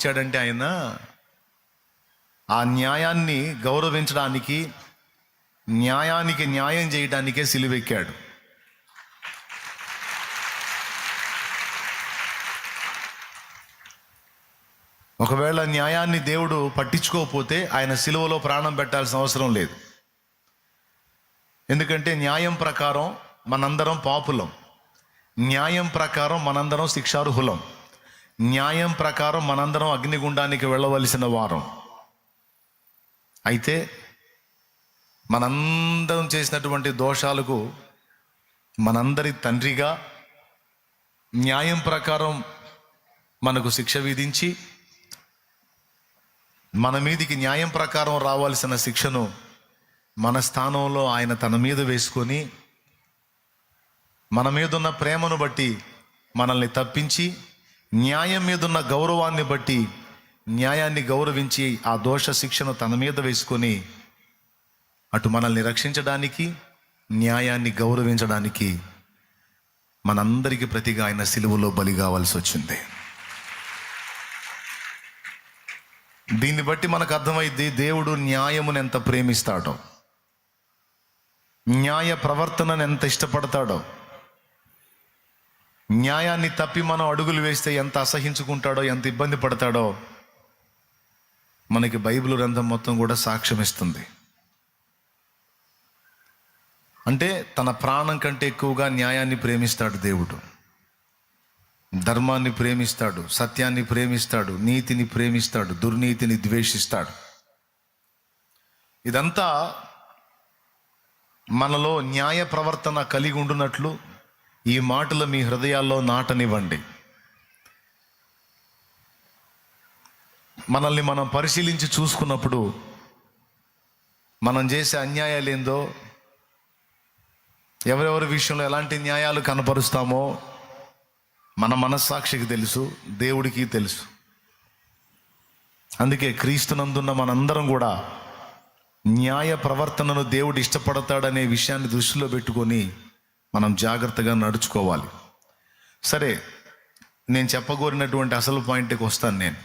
ఇచ్చాడంటే ఆయన ఆ న్యాయాన్ని గౌరవించడానికి న్యాయానికి న్యాయం చేయడానికే సిలువెక్కాడు. ఒకవేళ న్యాయాన్ని దేవుడు పట్టించుకోకపోతే ఆయన సిలువలో ప్రాణం పెట్టాల్సిన అవసరం లేదు. ఎందుకంటే న్యాయం ప్రకారం మనందరం పాపులం. న్యాయం ప్రకారం మనందరం శిక్షార్హులం. న్యాయం ప్రకారం మనందరం అగ్నిగుండానికి వెళ్ళవలసిన వారం. అయితే మనందరం చేసినటువంటి దోషాలకు మనందరి తండ్రిగా న్యాయం ప్రకారం మనకు శిక్ష విధించి మన మీదికి న్యాయం ప్రకారం రావాల్సిన శిక్షను మన స్థానంలో ఆయన తన మీద వేసుకొని మన మీదున్న ప్రేమను బట్టి మనల్ని తప్పించి న్యాయం మీదున్న గౌరవాన్ని బట్టి న్యాయాన్ని గౌరవించి ఆ దోష శిక్షను తన మీద వేసుకొని అటు మనల్ని రక్షించడానికి న్యాయాన్ని గౌరవించడానికి మనందరికీ ప్రతిగా ఆయన సిలువలో బలి కావాల్సి వచ్చింది. దీన్ని బట్టి మనకు అర్థమైంది దేవుడు న్యాయమును ఎంత ప్రేమిస్తాడో న్యాయ ప్రవర్తనను ఎంత ఇష్టపడతాడో న్యాయాన్ని తప్పి మనం అడుగులు వేస్తే ఎంత అసహించుకుంటాడో ఎంత ఇబ్బంది పడతాడో మనకి బైబిల్ గ్రంథం మొత్తం కూడా సాక్ష్యం ఇస్తుంది. అంటే తన ప్రాణం కంటే ఎక్కువగా న్యాయాన్ని ప్రేమిస్తాడు దేవుడు. ధర్మాన్ని ప్రేమిస్తాడు సత్యాన్ని ప్రేమిస్తాడు నీతిని ప్రేమిస్తాడు దుర్నీతిని ద్వేషిస్తాడు. ఇదంతా మనలో న్యాయ ప్రవర్తన కలిగి ఉండునట్లు ఈ మాటలు మీ హృదయాల్లో నాటనివ్వండి. మనల్ని మనం పరిశీలించి చూసుకున్నప్పుడు మనం చేసే అన్యాయాలు ఏందో ఎవరెవరి విషయంలో ఎలాంటి న్యాయాలు కనపరుస్తామో మన మనస్సాక్షికి తెలుసు దేవుడికి తెలుసు. అందుకే క్రీస్తునందున్న మనందరం కూడా న్యాయ ప్రవర్తనను దేవుడు ఇష్టపడతాడనే విషయాన్ని దృష్టిలో పెట్టుకొని మనం జాగ్రత్తగా నడుచుకోవాలి. సరే నేను చెప్పగోరినటువంటి అసలు పాయింట్కి వస్తాను నేను.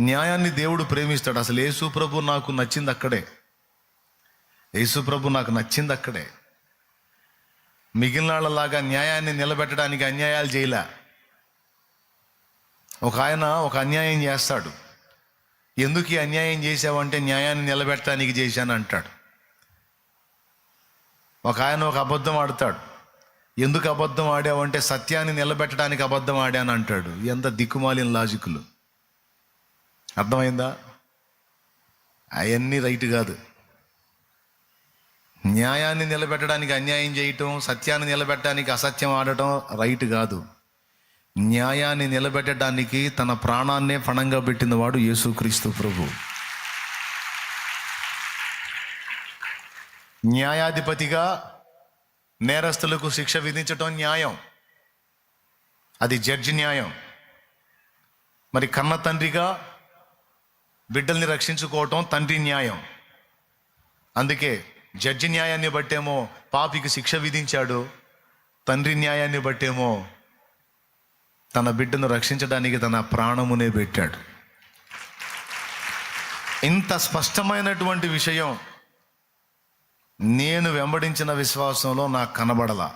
న్యాయాన్ని దేవుడు ప్రేమిస్తాడు. అసలు యేసు ప్రభు నాకు నచ్చింది అక్కడే. యేసు ప్రభు నాకు నచ్చింది అక్కడే. మిగిలిన వాళ్ళలాగా న్యాయాన్ని నిలబెట్టడానికి అన్యాయాలు చేయలే. ఒక ఆయన ఒక అన్యాయం చేస్తాడు. ఎందుకు ఈ అన్యాయం చేసావంటే న్యాయాన్ని నిలబెట్టడానికి చేశాను అంటాడు. ఒక ఆయన ఒక అబద్ధం ఆడతాడు. ఎందుకు అబద్ధం ఆడావంటే సత్యాన్ని నిలబెట్టడానికి అబద్ధం ఆడాను అంటాడు. ఎంత దిక్కుమాలిన లాజిక్లు. అర్థమైందా? అవన్నీ రైట్ కాదు. న్యాయాన్ని నిలబెట్టడానికి అన్యాయం చేయటం సత్యాన్ని నిలబెట్టడానికి అసత్యం ఆడటం రైట్ కాదు. న్యాయాన్ని నిలబెట్టడానికి తన ప్రాణాన్నే పణంగా పెట్టినవాడు యేసుక్రీస్తు ప్రభు. న్యాయాధిపతిగా నేరస్తులకు శిక్ష విధించటం న్యాయం. అది జడ్జి న్యాయం. మరి కన్న తండ్రిగా బిడ్డల్ని రక్షించుకోవటం తండ్రి న్యాయం. అందుకే జడ్జి న్యాయాన్ని బట్టేమో పాపికి శిక్ష విధించాడు తండ్రి న్యాయాన్ని బట్టేమో తన బిడ్డను రక్షించడానికి తన ప్రాణమునే పెట్టాడు. ఇంత స్పష్టమైనటువంటి విషయం నేను వెంబడించిన విశ్వాసంలో నాకు కనబడలా.